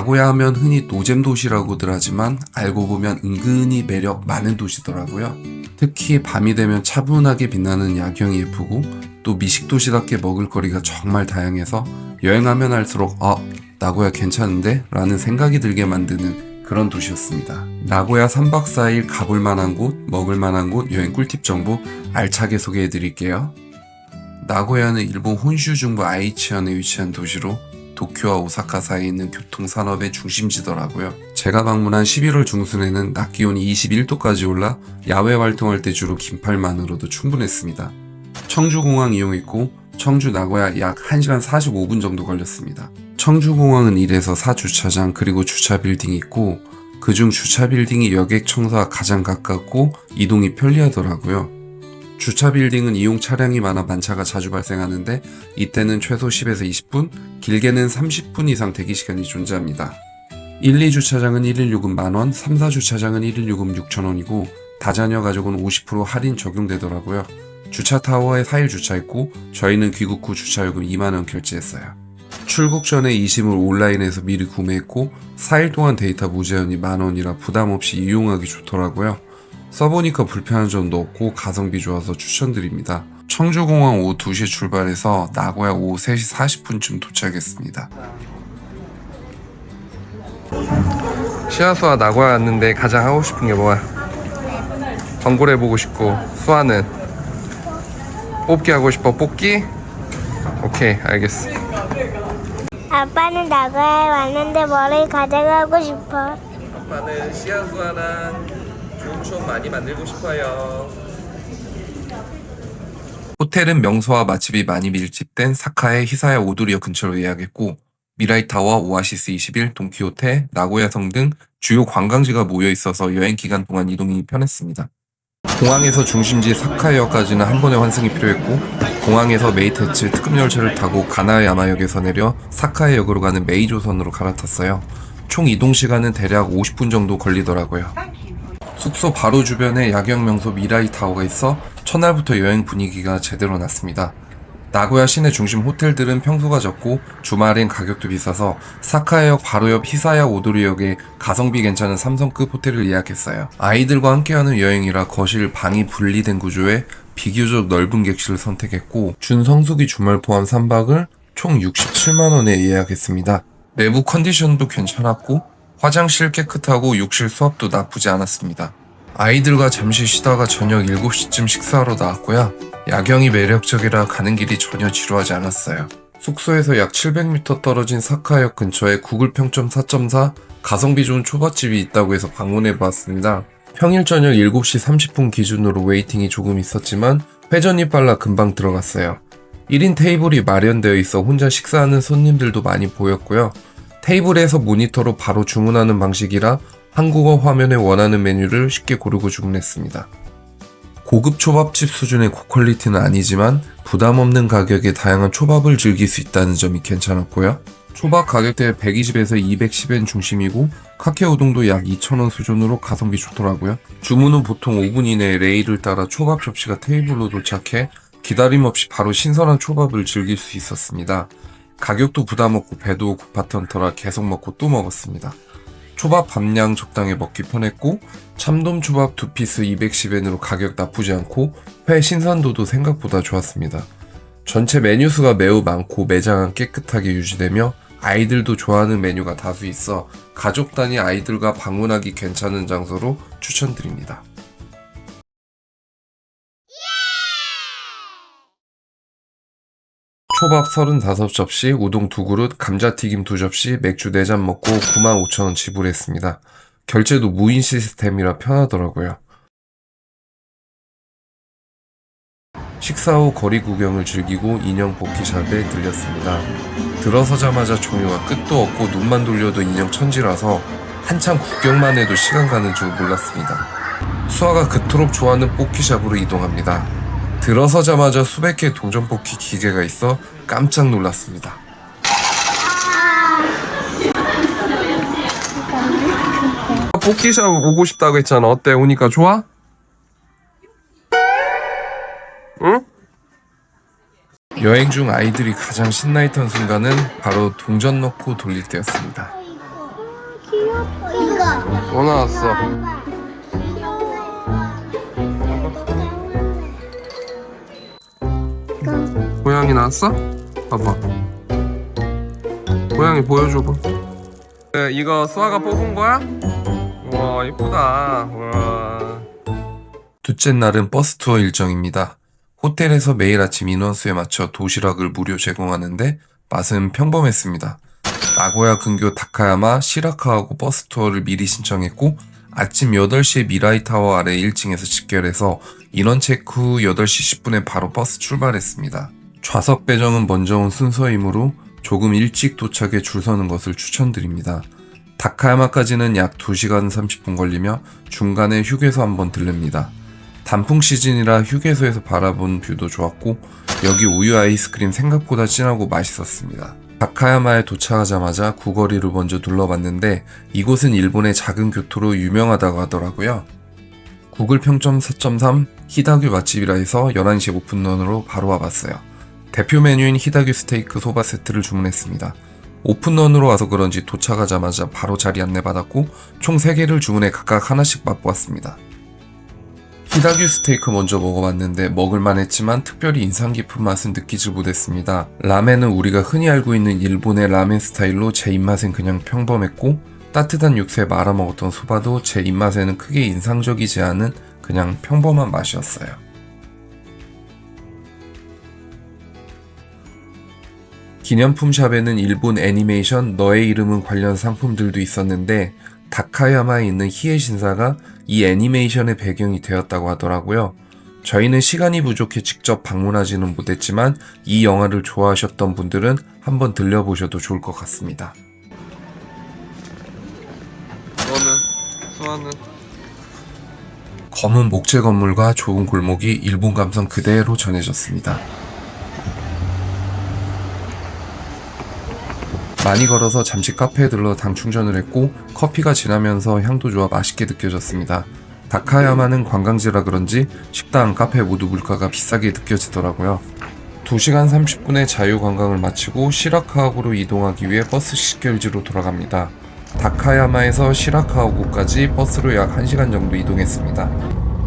나고야 하면 흔히 노잼 도시라고들 하지만 알고 보면 은근히 매력 많은 도시더라고요. 특히 밤이 되면 차분하게 빛나는 야경이 예쁘고 또 미식 도시답게 먹을 거리가 정말 다양해서 여행하면 할수록 아 나고야 괜찮은데? 라는 생각이 들게 만드는 그런 도시였습니다. 나고야 3박 4일 가볼 만한 곳, 먹을 만한 곳, 여행 꿀팁 정보 알차게 소개해 드릴게요. 나고야는 일본 혼슈 중부 아이치현에 위치한 도시로 도쿄와 오사카 사이에 있는 교통산업의 중심지더라고요. 제가 방문한 11월 중순에는 낮 기온이 21도까지 올라 야외 활동할 때 주로 긴팔만으로도 충분했습니다. 청주공항 이용했고 청주 나고야 약 1시간 45분 정도 걸렸습니다. 청주공항은 1에서 4주차장 그리고 주차 빌딩이 있고 그중 주차 빌딩이 여객 청사와 가장 가깝고 이동이 편리하더라고요. 주차 빌딩은 이용 차량이 많아 만차가 자주 발생하는데 이때는 최소 10에서 20분, 길게는 30분 이상 대기 시간이 존재합니다. 1, 2주차장은 1일 요금 만원, 3, 4주차장은 1일 요금 6천원이고 다자녀 가족은 50% 할인 적용되더라고요. 주차 타워에 4일 주차했고 저희는 귀국 후 주차 요금 2만원 결제했어요. 출국 전에 이심을 온라인에서 미리 구매했고 4일 동안 데이터 무제한이 만원이라 부담 없이 이용하기 좋더라고요. 써보니까 불편한 점도 없고 가성비 좋아서 추천드립니다. 청주공항 오후 2시에 출발해서 나고야 오후 3시 40분쯤 도착했습니다. 시아수아 나고야 왔는데 가장 하고 싶은 게 뭐야? 광고를 해보고 싶고 수아는 뽑기 하고 싶어 뽑기? 오케이 알겠어 아빠는 나가야 왔는데 뭐를 가져가고 싶어. 아빠는 시아수아랑 좋은 많이 만들고 싶어요 호텔은 명소와 맛집이 많이 밀집된 사카의 히사야 오도리역 근처로 예약했고 미라이타워, 오아시스 21, 동키호테, 나고야성 등 주요 관광지가 모여 있어서 여행 기간 동안 이동이 편했습니다. 공항에서 중심지 사카이역까지는 한 번의 환승이 필요했고 공항에서 메이테츠 특급 열차를 타고 가나야마역에서 내려 사카이역으로 가는 메이조선으로 갈아탔어요. 총 이동 시간은 대략 50분 정도 걸리더라고요. 숙소 바로 주변에 야경 명소 미라이 타워가 있어 첫날부터 여행 분위기가 제대로 났습니다. 나고야 시내 중심 호텔들은 평소가 적고 주말엔 가격도 비싸서 사카이역 바로 옆 히사야 오도리역에 가성비 괜찮은 삼성급 호텔을 예약했어요. 아이들과 함께하는 여행이라 거실 방이 분리된 구조에 비교적 넓은 객실을 선택했고 준성수기 주말 포함 3박을 총 67만원에 예약했습니다. 내부 컨디션도 괜찮았고 화장실 깨끗하고 욕실 수압도 나쁘지 않았습니다. 아이들과 잠시 쉬다가 저녁 7시쯤 식사하러 나왔고요. 야경이 매력적이라 가는 길이 전혀 지루하지 않았어요. 숙소에서 약 700m 떨어진 사카역 근처에 구글 평점 4.4 가성비 좋은 초밥집이 있다고 해서 방문해 보았습니다. 평일 저녁 7시 30분 기준으로 웨이팅이 조금 있었지만 회전이 빨라 금방 들어갔어요. 1인 테이블이 마련되어 있어 혼자 식사하는 손님들도 많이 보였고요. 테이블에서 모니터로 바로 주문하는 방식이라 한국어 화면에 원하는 메뉴를 쉽게 고르고 주문했습니다. 고급 초밥집 수준의 고퀄리티는 아니지만 부담 없는 가격에 다양한 초밥을 즐길 수 있다는 점이 괜찮았고요. 초밥 가격대 120에서 210엔 중심이고 카케 우동도 약 2,000원 수준으로 가성비 좋더라고요. 주문 후 보통 5분 이내에 레일을 따라 초밥 접시가 테이블로 도착해 기다림 없이 바로 신선한 초밥을 즐길 수 있었습니다. 가격도 부담 없고 배도 고팠던 터라 계속 먹고 또 먹었습니다. 초밥 밥량 적당히 먹기 편했고 참돔 초밥 두 피스 210엔으로 가격 나쁘지 않고 회 신선도도 생각보다 좋았습니다. 전체 메뉴 수가 매우 많고 매장은 깨끗하게 유지되며 아이들도 좋아하는 메뉴가 다수 있어 가족 단위 아이들과 방문하기 괜찮은 장소로 추천드립니다. 초밥 35접시, 우동 2그릇, 감자튀김 2접시, 맥주 4잔 먹고 95,000원 지불했습니다. 결제도 무인 시스템이라 편하더라고요. 식사 후 거리 구경을 즐기고 인형 뽑기 샵에 들렸습니다. 들어서자마자 종류가 끝도 없고 눈만 돌려도 인형 천지라서 한참 구경만 해도 시간 가는 줄 몰랐습니다. 수아가 그토록 좋아하는 뽑기샵으로 이동합니다. 들어서자마자 수백 개의 동전 뽑기 기계가 있어 깜짝 놀랐습니다. 뽑기샵 오고 싶다고 했잖아 어때 오니까 좋아? 응? 여행 중 아이들이 가장 신나 있던 순간은 바로 동전 넣고 돌릴 때였습니다. 귀엽다. 이거. 뭐 나왔어? 고양이 나왔어? 봐봐. 고양이 보여줘봐. 네, 이거 수아가 뽑은 거야? 우와 이쁘다. 우와. 둘째 날은 버스 투어 일정입니다. 호텔에서 매일 아침 인원수에 맞춰 도시락을 무료 제공하는데 맛은 평범했습니다. 나고야 근교 다카야마 시라카하고 버스 투어를 미리 신청했고 아침 8시에 미라이 타워 아래 1층에서 집결해서 인원 체크 후 8시 10분에 바로 버스 출발했습니다. 좌석 배정은 먼저 온 순서이므로 조금 일찍 도착해 줄 서는 것을 추천드립니다. 다카야마까지는 약 2시간 30분 걸리며 중간에 휴게소 한번 들릅니다. 단풍 시즌이라 휴게소에서 바라본 뷰도 좋았고 여기 우유 아이스크림 생각보다 진하고 맛있었습니다. 다카야마에 도착하자마자 구거리를 먼저 둘러봤는데 이곳은 일본의 작은 교토로 유명하다고 하더라고요. 구글 평점 4.3 히다규 맛집이라 해서 11시 오픈런으로 바로 와봤어요. 대표 메뉴인 히다규 스테이크 소바 세트를 주문했습니다. 오픈런으로 와서 그런지 도착하자마자 바로 자리 안내 받았고 총 3개를 주문해 각각 하나씩 맛보았습니다. 히다규 스테이크 먼저 먹어봤는데 먹을만 했지만 특별히 인상 깊은 맛은 느끼지 못했습니다. 라멘은 우리가 흔히 알고 있는 일본의 라멘 스타일로 제 입맛엔 그냥 평범했고 따뜻한 육수에 말아 먹었던 소바도 제 입맛에는 크게 인상적이지 않은 그냥 평범한 맛이었어요. 기념품 샵에는 일본 애니메이션 너의 이름은 관련 상품들도 있었는데 다카야마에 있는 히에 신사가 이 애니메이션의 배경이 되었다고 하더라고요. 저희는 시간이 부족해 직접 방문하지는 못했지만 이 영화를 좋아하셨던 분들은 한번 들려보셔도 좋을 것 같습니다. 너는 수아는 검은 목재 건물과 좋은 골목이 일본 감성 그대로 전해졌습니다. 많이 걸어서 잠시 카페에 들러 당 충전을 했고 커피가 진하면서 향도 좋아 맛있게 느껴졌습니다. 다카야마는 관광지라 그런지 식당, 카페 모두 물가가 비싸게 느껴지더라고요. 2시간 30분의 자유관광을 마치고 시라카하고로 이동하기 위해 버스 식결지로 돌아갑니다. 다카야마에서 시라카하고까지 버스로 약 1시간 정도 이동했습니다.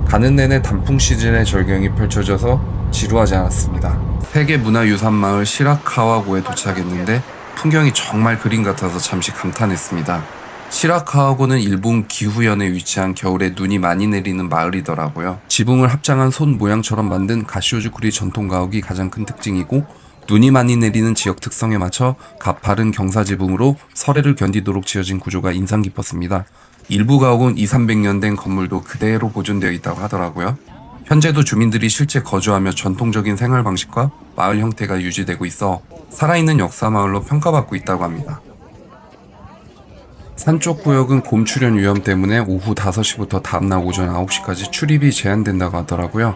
가는 내내 단풍 시즌의 절경이 펼쳐져서 지루하지 않았습니다. 세계 문화유산 마을 시라카와고에 도착했는데 풍경이 정말 그림 같아서 잠시 감탄했습니다. 시라카와고는 일본 기후연에 위치한 겨울에 눈이 많이 내리는 마을이더라고요. 지붕을 합장한 손 모양처럼 만든 가시오주쿠리 전통 가옥이 가장 큰 특징이고 눈이 많이 내리는 지역 특성에 맞춰 가파른 경사지붕으로 설해를 견디도록 지어진 구조가 인상 깊었습니다. 일부 가옥은 2, 300년 된 건물도 그대로 보존되어 있다고 하더라고요. 현재도 주민들이 실제 거주하며 전통적인 생활 방식과 마을 형태가 유지되고 있어 살아있는 역사 마을로 평가받고 있다고 합니다. 산쪽 구역은 곰 출현 위험 때문에 오후 5시부터 다음날 오전 9시까지 출입이 제한된다고 하더라고요.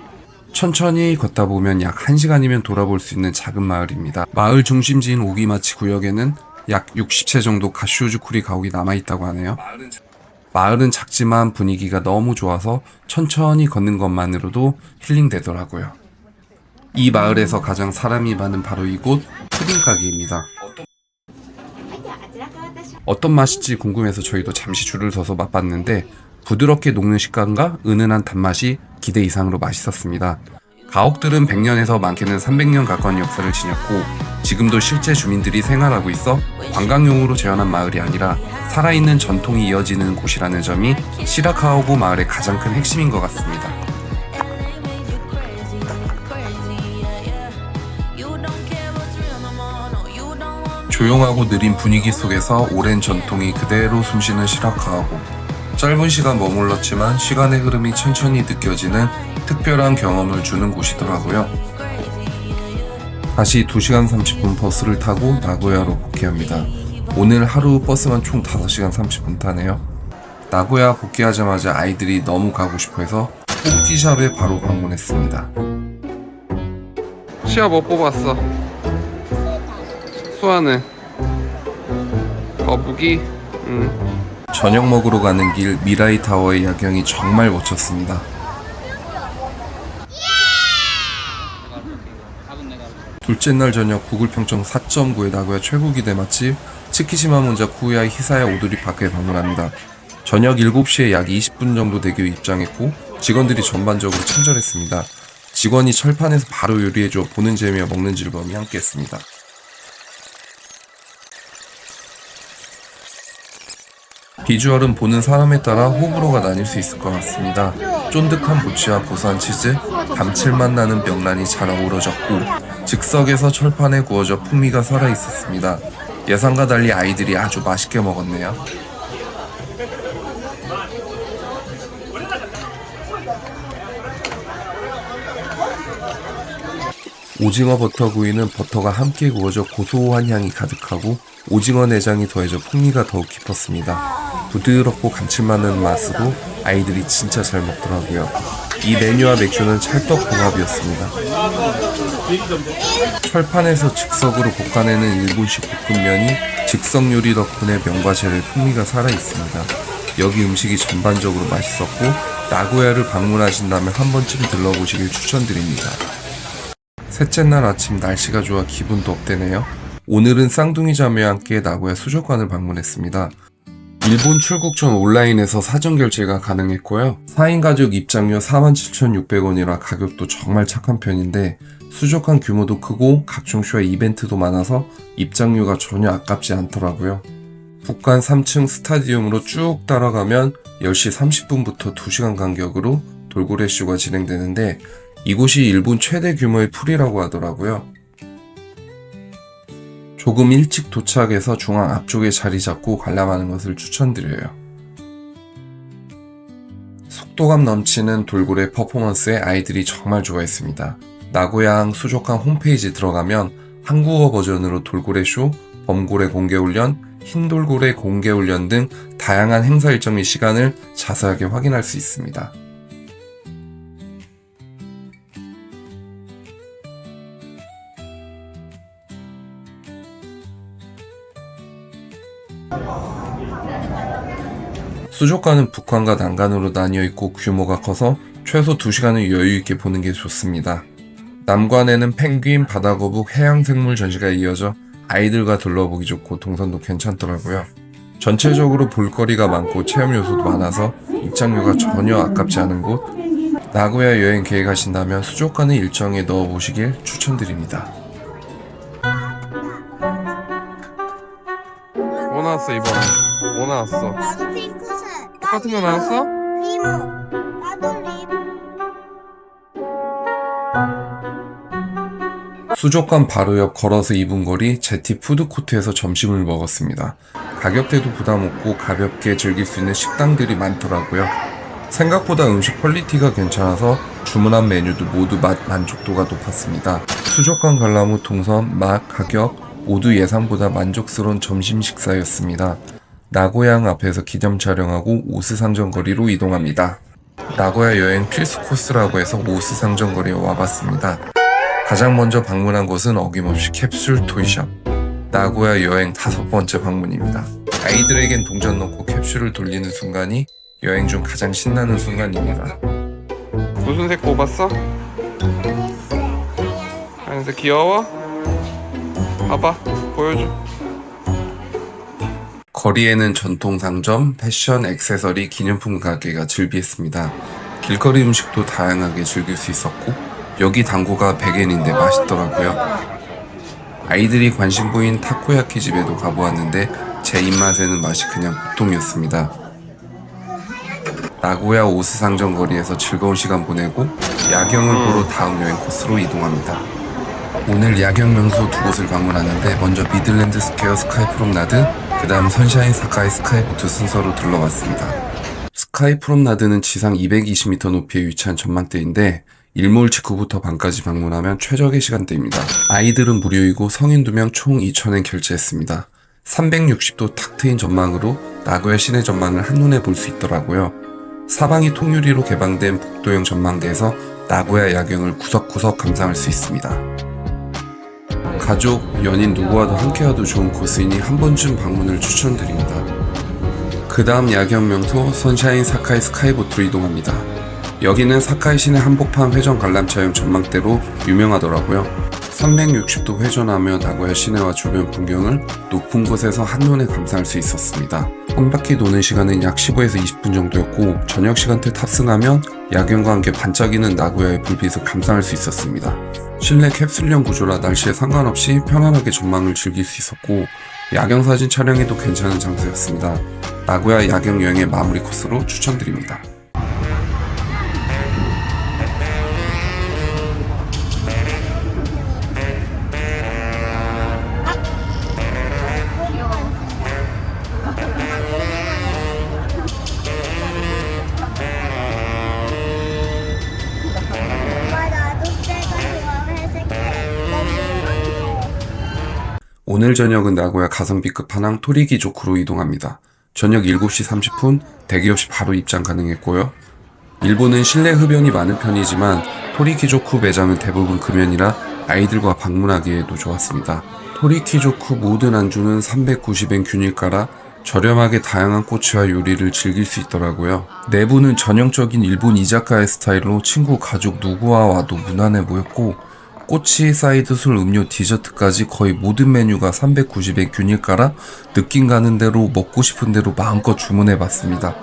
천천히 걷다 보면 약 1시간이면 돌아볼 수 있는 작은 마을입니다. 마을 중심지인 오기마치 구역에는 약 60채 정도 가슈즈쿠리 가옥이 남아있다고 하네요. 마을은 작지만 분위기가 너무 좋아서 천천히 걷는 것만으로도 힐링되더라고요. 이 마을에서 가장 사람이 많은 바로 이곳 푸딩 가게입니다. 어떤 맛일지 궁금해서 저희도 잠시 줄을 서서 맛봤는데 부드럽게 녹는 식감과 은은한 단맛이 기대 이상으로 맛있었습니다. 가옥들은 100년에서 많게는 300년 가까운 역사를 지녔고 지금도 실제 주민들이 생활하고 있어 관광용으로 재현한 마을이 아니라 살아있는 전통이 이어지는 곳이라는 점이 시라카오고 마을의 가장 큰 핵심인 것 같습니다. 조용하고 느린 분위기 속에서 오랜 전통이 그대로 숨쉬는 시라카하고 짧은 시간 머물렀지만 시간의 흐름이 천천히 느껴지는 특별한 경험을 주는 곳이더라고요. 다시 2시간 30분 버스를 타고 나고야로 복귀합니다. 오늘 하루 버스만 총 5시간 30분 타네요. 나고야 복귀하자마자 아이들이 너무 가고 싶어 해서 뽕띠샵에 바로 방문했습니다. 시아 뭐 뽑았어? 수아는 거북이? 응. 저녁 먹으러 가는 길 미라이 타워의 야경이 정말 멋졌습니다. 둘째 날 저녁 구글 평점 4.9의 나고야 최고 기대 맛집 츠키시마 문작 후야의 히사야 오두리 파크에 방문합니다. 저녁 7시에 약 20분 정도 대교 입장했고 직원들이 전반적으로 친절했습니다. 직원이 철판에서 바로 요리해줘 보는 재미와 먹는 즐거움이 함께했습니다. 비주얼은 보는 사람에 따라 호불호가 나뉠 수 있을 것 같습니다. 쫀득한 부치와 고소한 치즈, 감칠맛 나는 명란이 잘 어우러졌고 즉석에서 철판에 구워져 풍미가 살아 있었습니다. 예상과 달리 아이들이 아주 맛있게 먹었네요. 오징어 버터 구이는 버터가 함께 구워져 고소한 향이 가득하고 오징어 내장이 더해져 풍미가 더욱 깊었습니다. 부드럽고 감칠맛 나는 맛으로 아이들이 진짜 잘 먹더라고요. 이 메뉴와 맥주는 찰떡 궁합이었습니다. 철판에서 즉석으로 볶아내는 일본식 볶음면이 즉석 요리 덕분에 재료의 풍미가 살아 있습니다. 여기 음식이 전반적으로 맛있었고 나고야를 방문하신다면 한 번쯤 들러보시길 추천드립니다. 셋째 날 아침 날씨가 좋아 기분도 업되네요. 오늘은 쌍둥이 자매와 함께 나고야 수족관을 방문했습니다. 일본 출국 전 온라인에서 사전 결제가 가능했고요. 4인 가족 입장료 47,600원이라 가격도 정말 착한 편인데 수족관 규모도 크고 각종 쇼와 이벤트도 많아서 입장료가 전혀 아깝지 않더라고요. 북관 3층 스타디움으로 쭉 따라가면 10시 30분부터 2시간 간격으로 돌고래 쇼가 진행되는데 이곳이 일본 최대 규모의 풀이라고 하더라고요. 조금 일찍 도착해서 중앙 앞쪽에 자리 잡고 관람하는 것을 추천드려요. 속도감 넘치는 돌고래 퍼포먼스에 아이들이 정말 좋아했습니다. 나고야항 수족관 홈페이지 들어가면 한국어 버전으로 돌고래 쇼, 범고래 공개 훈련, 흰돌고래 공개 훈련 등 다양한 행사 일정 및 시간을 자세하게 확인할 수 있습니다. 수족관은 북한과 난간으로 나뉘어 있고 규모가 커서 최소 2시간은 여유 있게 보는 게 좋습니다. 남관에는 펭귄, 바다거북, 해양생물 전시가 이어져 아이들과 둘러보기 좋고 동선도 괜찮더라고요. 전체적으로 볼거리가 많고 체험 요소도 많아서 입장료가 전혀 아깝지 않은 곳 나고야 여행 계획하신다면 수족관을 일정에 넣어보시길 추천드립니다. 뭐 나왔어 이번에? 뭐 나왔어? 똑같은 거 나왔어? 리모. 나도 리모. 수족관 바로 옆 걸어서 2분 거리 제티 푸드코트에서 점심을 먹었습니다. 가격대도 부담 없고 가볍게 즐길 수 있는 식당들이 많더라고요. 생각보다 음식 퀄리티가 괜찮아서 주문한 메뉴도 모두 맛 만족도가 높았습니다. 수족관 관람 후 동선, 맛, 가격 모두 예상보다 만족스러운 점심 식사였습니다. 나고양 앞에서 기념 촬영하고 오스 상점거리로 이동합니다. 나고야 여행 필수 코스라고 해서 오스 상점거리에 와봤습니다. 가장 먼저 방문한 곳은 어김없이 캡슐 토이샵. 나고야 여행 다섯 번째 방문입니다. 아이들에겐 동전 넣고 캡슐을 돌리는 순간이 여행 중 가장 신나는 순간입니다. 무슨 색 뽑았어? 하얀색 귀여워? 봐봐 보여줘 거리에는 전통 상점, 패션, 액세서리, 기념품 가게가 즐비했습니다. 길거리 음식도 다양하게 즐길 수 있었고 여기 당구가 100엔인데 맛있더라고요. 아이들이 관심 보인 타코야키 집에도 가보았는데 제 입맛에는 맛이 그냥 보통이었습니다. 나고야 오스 상점 거리에서 즐거운 시간 보내고 야경을 보러 다음 여행 코스로 이동합니다. 오늘 야경 명소 두 곳을 방문하는데 먼저 미들랜드 스퀘어 스카이 프롬 나드, 그 다음 선샤인 사카이 스카이보트 순서로 둘러봤습니다. 스카이 프롬나드는 지상 220m 높이에 위치한 전망대인데 일몰 직후부터 밤까지 방문하면 최적의 시간대입니다. 아이들은 무료이고 성인 2명 총 2,000엔 결제했습니다. 360도 탁 트인 전망으로 나고야 시내 전망을 한눈에 볼 수 있더라고요. 사방이 통유리로 개방된 복도형 전망대에서 나고야 야경을 구석구석 감상할 수 있습니다. 가족, 연인 누구와도 함께와도 좋은 코스이니 한 번쯤 방문을 추천드립니다. 그 다음 야경 명소 선샤인 사카이 스카이보트로 이동합니다. 여기는 사카이 시내 한복판 회전 관람차용 전망대로 유명하더라고요. 360도 회전하며 나고야 시내와 주변 풍경을 높은 곳에서 한눈에 감상할 수 있었습니다. 한 바퀴 도는 시간은 약 15에서 20분 정도였고 저녁 시간대 탑승하면 야경과 함께 반짝이는 나고야의 불빛을 감상할 수 있었습니다. 실내 캡슐형 구조라 날씨에 상관없이 편안하게 전망을 즐길 수 있었고 야경 사진 촬영에도 괜찮은 장소였습니다. 나고야 야경 여행의 마무리 코스로 추천드립니다. 오늘 저녁은 나고야 가성비 끝판왕 토리기 조쿠로 이동합니다. 저녁 7시 30분 대기 없이 바로 입장 가능했고요. 일본은 실내 흡연이 많은 편이지만 토리키조쿠 매장은 대부분 금연이라 아이들과 방문하기에도 좋았습니다. 토리키조쿠 모든 안주는 390엔 균일가라 저렴하게 다양한 꼬치와 요리를 즐길 수 있더라고요. 내부는 전형적인 일본 이자카야 스타일로 친구 가족 누구와 와도 무난해 보였고 꼬치, 사이드 술, 음료, 디저트까지 거의 모든 메뉴가 390엔 균일가라 느낌 가는 대로 먹고 싶은 대로 마음껏 주문해 봤습니다.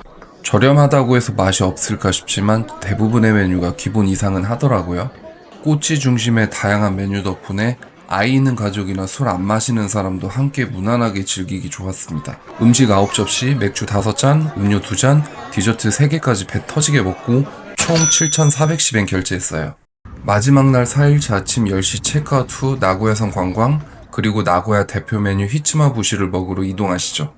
저렴하다고 해서 맛이 없을까 싶지만 대부분의 메뉴가 기본 이상은 하더라고요. 꼬치 중심의 다양한 메뉴 덕분에 아이 있는 가족이나 술 안 마시는 사람도 함께 무난하게 즐기기 좋았습니다. 음식 9접시, 맥주 5잔, 음료 2잔, 디저트 3개까지 배 터지게 먹고 총 7,410엔 결제했어요. 마지막 날 4일차 아침 10시 체크아웃 후 나고야성 관광 그리고 나고야 대표 메뉴 히츠마 부시를 먹으러 이동하시죠.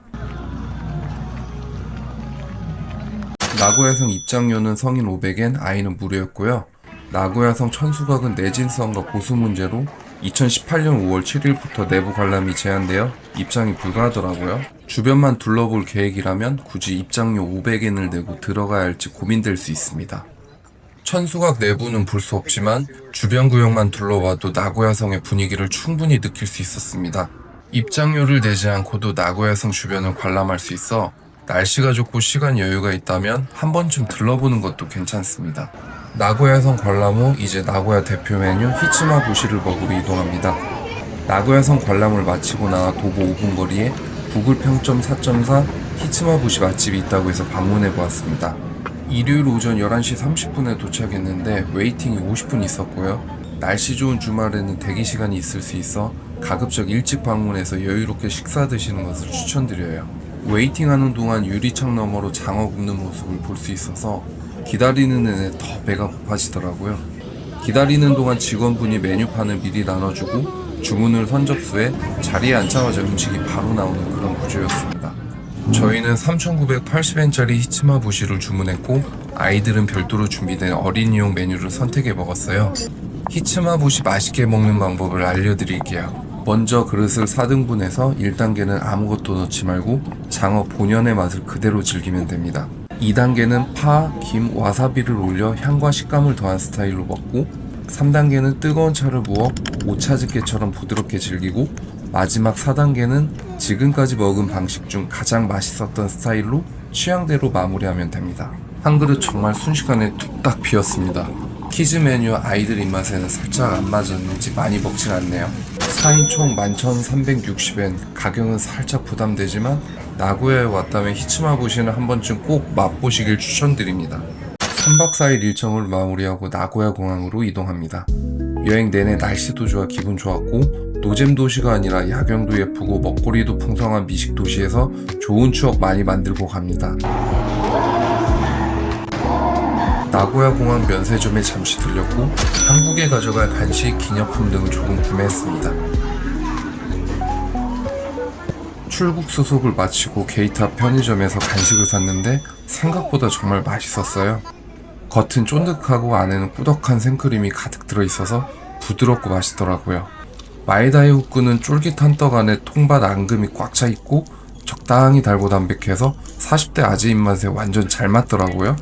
나고야성 입장료는 성인 500엔, 아이는 무료였고요. 나고야성 천수각은 내진성과 보수 문제로 2018년 5월 7일부터 내부 관람이 제한되어 입장이 불가하더라고요. 주변만 둘러볼 계획이라면 굳이 입장료 500엔을 내고 들어가야 할지 고민될 수 있습니다. 천수각 내부는 볼 수 없지만 주변 구역만 둘러봐도 나고야성의 분위기를 충분히 느낄 수 있었습니다. 입장료를 내지 않고도 나고야성 주변을 관람할 수 있어 날씨가 좋고 시간 여유가 있다면 한 번쯤 들러보는 것도 괜찮습니다. 나고야성 관람 후 이제 나고야 대표 메뉴 히츠마 부시를 먹으러 이동합니다. 나고야성 관람을 마치고 나와 도보 5분 거리에 구글 평점 4.4 히츠마 부시 맛집이 있다고 해서 방문해 보았습니다. 일요일 오전 11시 30분에 도착했는데 웨이팅이 50분 있었고요. 날씨 좋은 주말에는 대기 시간이 있을 수 있어 가급적 일찍 방문해서 여유롭게 식사 드시는 것을 추천드려요. 웨이팅하는 동안 유리창 너머로 장어 굽는 모습을 볼 수 있어서 기다리는 내내 더 배가 고파지더라고요. 기다리는 동안 직원분이 메뉴판을 미리 나눠주고 주문을 선 접수해 자리에 앉자마자 음식이 바로 나오는 그런 구조였습니다. 저희는 3,980엔짜리 히츠마 부시를 주문했고 아이들은 별도로 준비된 어린이용 메뉴를 선택해 먹었어요. 히츠마 부시 맛있게 먹는 방법을 알려드릴게요. 먼저 그릇을 4등분해서 1단계는 아무것도 넣지 말고 장어 본연의 맛을 그대로 즐기면 됩니다. 2단계는 파, 김, 와사비를 올려 향과 식감을 더한 스타일로 먹고 3단계는 뜨거운 차를 부어 오차즈케처럼 부드럽게 즐기고 마지막 4단계는 지금까지 먹은 방식 중 가장 맛있었던 스타일로 취향대로 마무리하면 됩니다. 한 그릇 정말 순식간에 뚝딱 비었습니다. 키즈 메뉴 아이들 입맛에는 살짝 안 맞았는지 많이 먹진 않네요. 4인 총 11,360엔 가격은 살짝 부담되지만 나고야에 왔다면 히츠마 부시는 한 번쯤 꼭 맛보시길 추천드립니다. 3박 4일 일정을 마무리하고 나고야 공항으로 이동합니다. 여행 내내 날씨도 좋아 기분 좋았고 노잼 도시가 아니라 야경도 예쁘고 먹거리도 풍성한 미식 도시에서 좋은 추억 많이 만들고 갑니다. 나고야 공항 면세점에 잠시 들렸고 한국에 가져갈 간식, 기념품 등을 조금 구매했습니다. 출국 수속을 마치고 게이트 앞 편의점에서 간식을 샀는데 생각보다 정말 맛있었어요. 겉은 쫀득하고 안에는 꾸덕한 생크림이 가득 들어있어서 부드럽고 맛있더라고요. 마에다이 후쿠는 쫄깃한 떡 안에 통밭 앙금이 꽉 차 있고 적당히 달고 담백해서 40대 아재 입맛에 완전 잘 맞더라고요.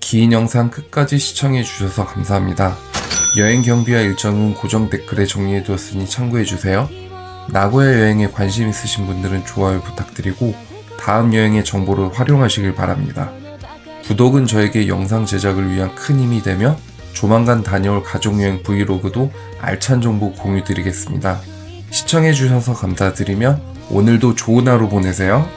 긴 영상 끝까지 시청해 주셔서 감사합니다. 여행 경비와 일정은 고정 댓글에 정리해 두었으니 참고해 주세요. 나고야 여행에 관심 있으신 분들은 좋아요 부탁드리고 다음 여행의 정보를 활용하시길 바랍니다. 구독은 저에게 영상 제작을 위한 큰 힘이 되며 조만간 다녀올 가족여행 브이로그도 알찬 정보 공유 드리겠습니다. 시청해주셔서 감사드리며 오늘도 좋은 하루 보내세요.